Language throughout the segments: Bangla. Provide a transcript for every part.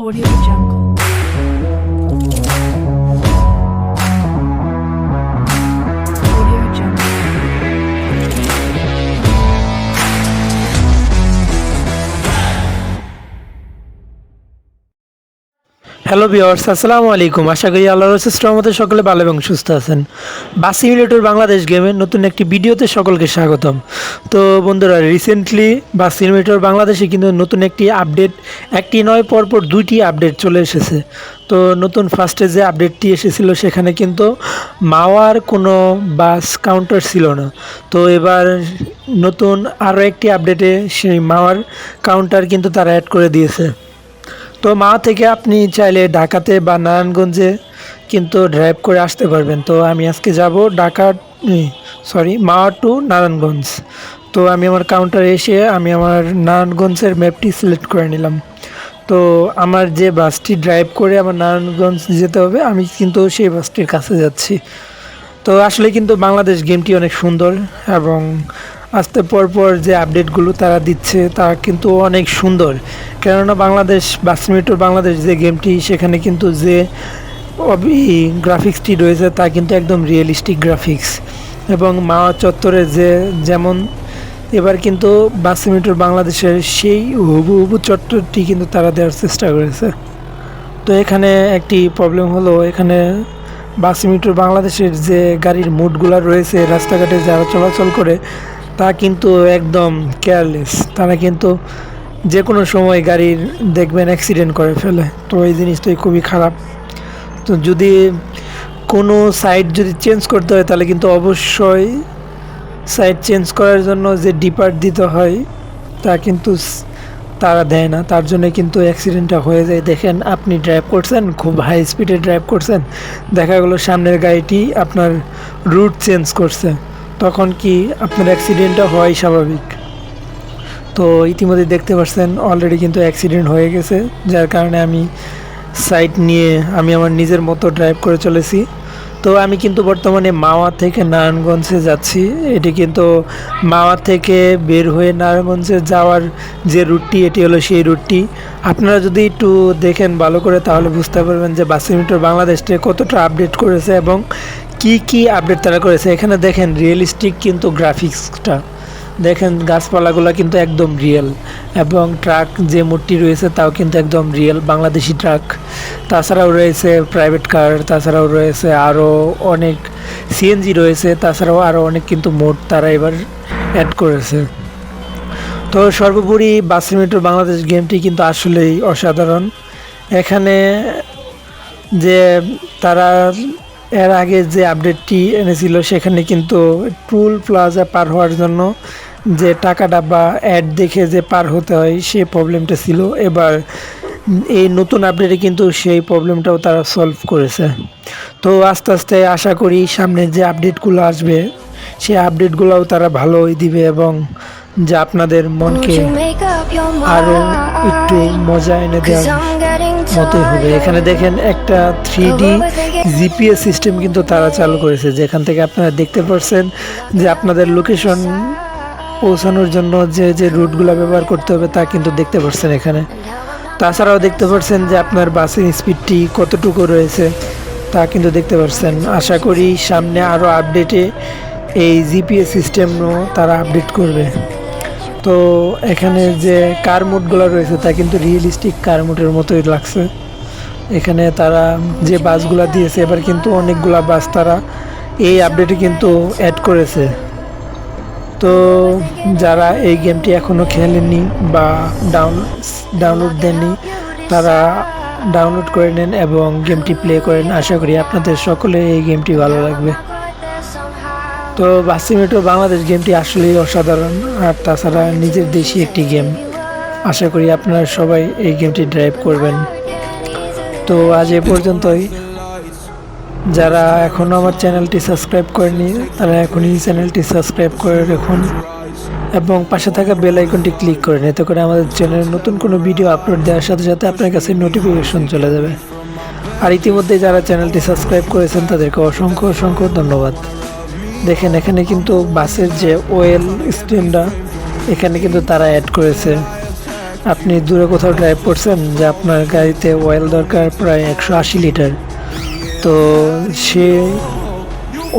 Audio Jungle. হ্যালো বিয়ার্স আসসালামু আলাইকুম। আশা করি আল্লাহর মধ্যে সকলে ভালো এবং সুস্থ আছেন। বাস সিমিলেটর বাংলাদেশ গেমের নতুন একটি ভিডিওতে সকলকে স্বাগতম। তো বন্ধুরা রিসেন্টলি বাস সিমিলেটর বাংলাদেশে কিন্তু নতুন একটি আপডেট একটি নয়, পরপর দুইটি আপডেট চলে এসেছে। তো নতুন ফার্স্টে যে আপডেটটি এসেছিল, সেখানে কিন্তু মাওয়ার কোনো বাস কাউন্টার ছিল না। তো এবার নতুন আরও একটি আপডেটে সেই মাওয়ার কাউন্টার কিন্তু তারা অ্যাড করে দিয়েছে। তো মা থেকে আপনি চাইলে ঢাকাতে বা নারায়ণগঞ্জে কিন্তু ড্রাইভ করে আসতে পারবেন। তো আমি আজকে যাব ঢাকা সরি মা টু নারায়ণগঞ্জ। তো আমি আমার কাউন্টারে এসে আমি আমার নারায়ণগঞ্জের ম্যাপটি সিলেক্ট করে নিলাম। তো আমার যে বাসটি ড্রাইভ করে আমার নারায়ণগঞ্জ যেতে হবে, আমি কিন্তু সেই বাসটির কাছে যাচ্ছি। তো আসলে কিন্তু বাংলাদেশ গেমটি অনেক সুন্দর এবং আস্তে পর পর যে আপডেটগুলো তারা দিচ্ছে, তা কিন্তু অনেক সুন্দর। কেননা বাংলাদেশ বাসমিটর বাংলাদেশ যে গেমটি সেখানে কিন্তু যে গ্রাফিক্সটি রয়েছে, তা কিন্তু একদম রিয়েলিস্টিক গ্রাফিক্স এবং মাওয়া চত্বরে যে, যেমন এবার কিন্তু বাসমিটর বাংলাদেশের সেই হুবু হুবু চত্বরটি কিন্তু তারা দেওয়ার চেষ্টা করেছে। তো এখানে একটি প্রবলেম হলো, এখানে বাসিমিটার বাংলাদেশের যে গাড়ির মুডগুলো রয়েছে, রাস্তাঘাটে যারা চলাচল করে তা কিন্তু একদম কেয়ারলেস তারা কিন্তু যে কোনো সময় গাড়ির দেখবেন অ্যাক্সিডেন্ট করে ফেলে। তো এই জিনিসটাই খুবই খারাপ। তো যদি কোনো সাইড যদি চেঞ্জ করতে হয়, তাহলে কিন্তু অবশ্যই সাইড চেঞ্জ করার জন্য যে ডিপার্ট দিতে হয়, তা কিন্তু তারা দেয় না। তার জন্য কিন্তু অ্যাক্সিডেন্টটা হয়ে যায়। দেখেন, আপনি ড্রাইভ করছেন, খুব হাই স্পিডে ড্রাইভ করছেন। দেখা গেলো সামনের গাড়িটি আপনার রুট চেঞ্জ করছে। তখন কি আপনার অ্যাক্সিডেন্টটা হয় স্বাভাবিক? তো ইতিমধ্যে দেখতে পাচ্ছেন অলরেডি কিন্তু অ্যাক্সিডেন্ট হয়ে গেছে, যার কারণে আমি সাইড নিয়ে আমি আমার নিজের মতো ড্রাইভ করে চলেছি। তো আমি কিন্তু বর্তমানে মাওয়া থেকে নারায়ণগঞ্জে যাচ্ছি। এটি কিন্তু মাওয়া থেকে বের হয়ে নারায়ণগঞ্জে যাওয়ার যে রুটটি, এটি হলো সেই রুটটি। আপনারা যদি একটু দেখেন ভালো করে, তাহলে বুঝতে পারবেন যে বাসিমিটার বাংলাদেশে কতটা আপডেট করেছে এবং কি কি আপডেট তারা করেছে? এখানে দেখেন রিয়েলিস্টিক কিন্তু গ্রাফিক্সটা দেখেন গাছপালাগুলো কিন্তু একদম রিয়েল এবং ট্রাক যে মূর্তি রয়েছে তাও কিন্তু একদম রিয়েল বাংলাদেশি ট্রাক তাছাড়াও রয়েছে প্রাইভেট কার তাছাড়াও রয়েছে আরও অনেক সিএনজি রয়েছে, তাছাড়াও আরও অনেক কিন্তু মোট তারা এবার অ্যাড করেছে। তো সর্বোপরি বাসিমিটার বাংলাদেশ গেমটি কিন্তু আসলেই অসাধারণ। এখানে যে তারা এর আগে যে আপডেটটি এনেছিল, সেখানে কিন্তু টুল প্লাজা পার হওয়ার জন্য যে টাকাটা বা অ্যাড দেখে যে পার হতে হয়, সেই প্রবলেমটা ছিল। এবার এই নতুন আপডেটে কিন্তু সেই প্রবলেমটাও তারা সলভ করেছে। তো আস্তে আস্তে আশা করি সামনে যে আপডেটগুলো আসবে, সেই আপডেটগুলোও তারা ভালোই দিবে এবং যা আপনাদের মনকে আরও একটু মজা এনে দেওয়ার মতোই হবে। এখানে দেখেন একটা থ্রি ডি জিপিএস সিস্টেম কিন্তু তারা চালু করেছে। যেখান থেকে আপনারা দেখতে পাচ্ছেন যে আপনাদের লোকেশন পৌঁছানোর জন্য যে যে রুটগুলো ব্যবহার করতে হবে তা কিন্তু দেখতে পাচ্ছেন এখানে। তাছাড়াও দেখতে পাচ্ছেন যে আপনার বাসের স্পিডটি কতটুকু রয়েছে তা কিন্তু দেখতে পাচ্ছেন আশা করি সামনে আরও আপডেটে এই জিপিএস সিস্টেমও তারা আপডেট করবে। তো এখানে যে কার মুডগুলো রয়েছে তা কিন্তু রিয়েলিস্টিক কার মুডের মতোই লাগছে। এখানে তারা যে বাসগুলো দিয়েছে, এবার কিন্তু অনেকগুলা বাস তারা এই আপডেটে কিন্তু অ্যাড করেছে। তো যারা এই গেমটি এখনও খেলেননি বা ডাউন ডাউনলোড দেননি, তারা ডাউনলোড করে নেন এবং গেমটি প্লে করেন আশা করি আপনাদের সকলে এই গেমটি ভালো লাগবে। তো বাসিমেটো বাংলাদেশ গেমটি আসলেই অসাধারণ। আর তাছাড়া নিজের দেশি একটি গেম। আশা করি আপনারা সবাই এই গেমটি ড্রাইভ করবেন। তো আজ এ পর্যন্তই। যারা এখনও আমার চ্যানেলটি সাবস্ক্রাইব করেনি তারা এখনই চ্যানেলটি সাবস্ক্রাইব করে রাখুন। এবং পাশে থাকা বেল আইকনটি ক্লিক করেন এতে করে আমাদের চ্যানেলে নতুন কোনো ভিডিও আপলোড দেওয়ার সাথে সাথে আপনার কাছে নোটিফিকেশন চলে যাবে। আর ইতিমধ্যে যারা চ্যানেলটি সাবস্ক্রাইব করেছেন, তাদেরকে অসংখ্য অসংখ্য ধন্যবাদ। দেখেন, এখানে কিন্তু বাসের যে ওয়েল স্ট্যান্ডটা এখানে কিন্তু তারা অ্যাড করেছে। আপনি দূরে কোথাও ড্রাইভ করছেন, যে আপনার গাড়িতে অয়েল দরকার প্রায় একশো আশি লিটার তো সে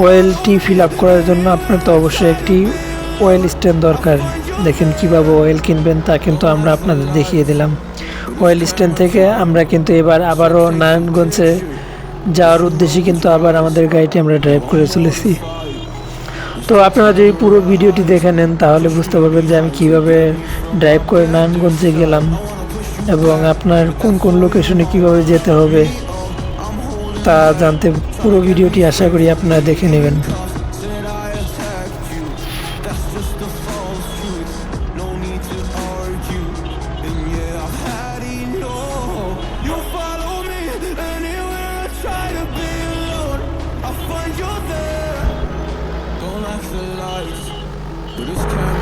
অয়েলটি ফিল আপ করার জন্য আপনার তো অবশ্যই একটি অয়েল স্ট্যান্ড দরকার। দেখেন কীভাবে অয়েল কিনবেন, তা কিন্তু আমরা আপনাদের দেখিয়ে দিলাম। অয়েল স্ট্যান্ড থেকে আমরা কিন্তু এবার আবারও নারায়ণগঞ্জে যাওয়ার উদ্দেশ্যে কিন্তু আবার আমাদের গাড়িটি আমরা ড্রাইভ করে চলেছি। তো আপনারা যদি পুরো ভিডিওটি দেখে নেন, তাহলে বুঝতে পারবেন যে আমি কীভাবে ড্রাইভ করে নারায়ণগঞ্জে গেলাম এবং আপনার কোন কোন লোকেশনে কীভাবে যেতে হবে তা জানতে পুরো ভিডিওটি আশা করি আপনারা দেখে নেবেন। This time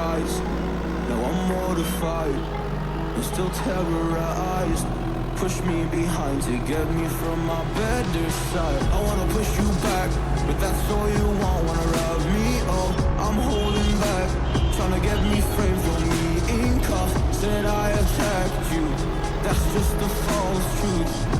Now I'm mortified and still terrorized. Push me behind to get me from my better side. I wanna push you back, but that's all you want. Wanna rub me up, I'm holding back. Trying to get me framed for me in cuffs. Said I attacked you. That's just the false truth.